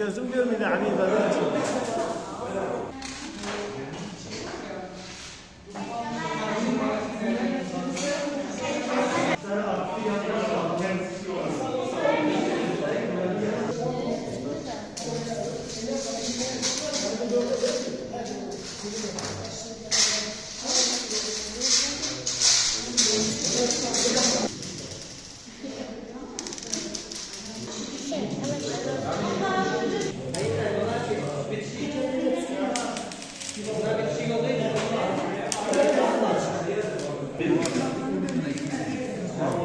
كازم غير من عميد هذا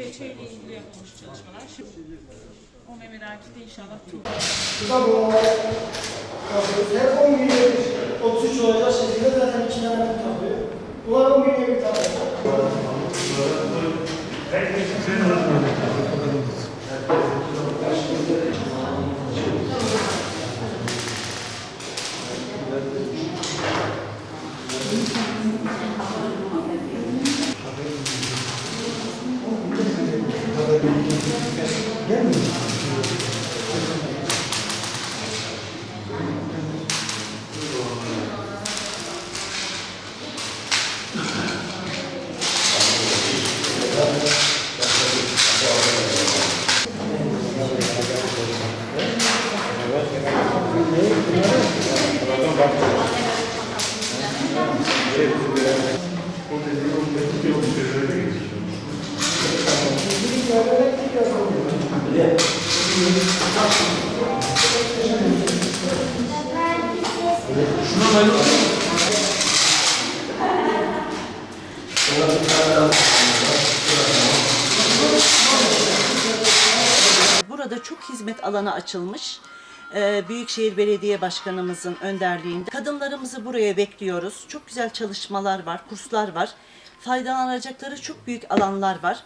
İle ilgili yapılmış çalışmalar. Şimdi o Mehmet Akif'te inşallah bu her 10 gün 33 olacak şekilde zaten iki tane tapıyor. Bunlar 10 gün bir sampai Thank you. Burada çok hizmet alanı açılmış. Ee, Büyükşehir Belediye Başkanımızın önderliğinde. Kadınlarımızı buraya bekliyoruz. Çok güzel çalışmalar var, kurslar var. Faydalanacakları çok büyük alanlar var.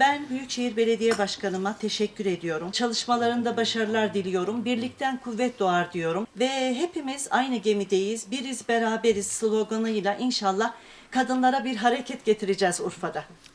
Ben Büyükşehir Belediye Başkanıma teşekkür ediyorum. Çalışmalarında başarılar diliyorum. Birlikten kuvvet doğar diyorum. Ve hepimiz aynı gemideyiz. Biriz beraberiz sloganıyla inşallah kadınlara bir hareket getireceğiz Urfa'da.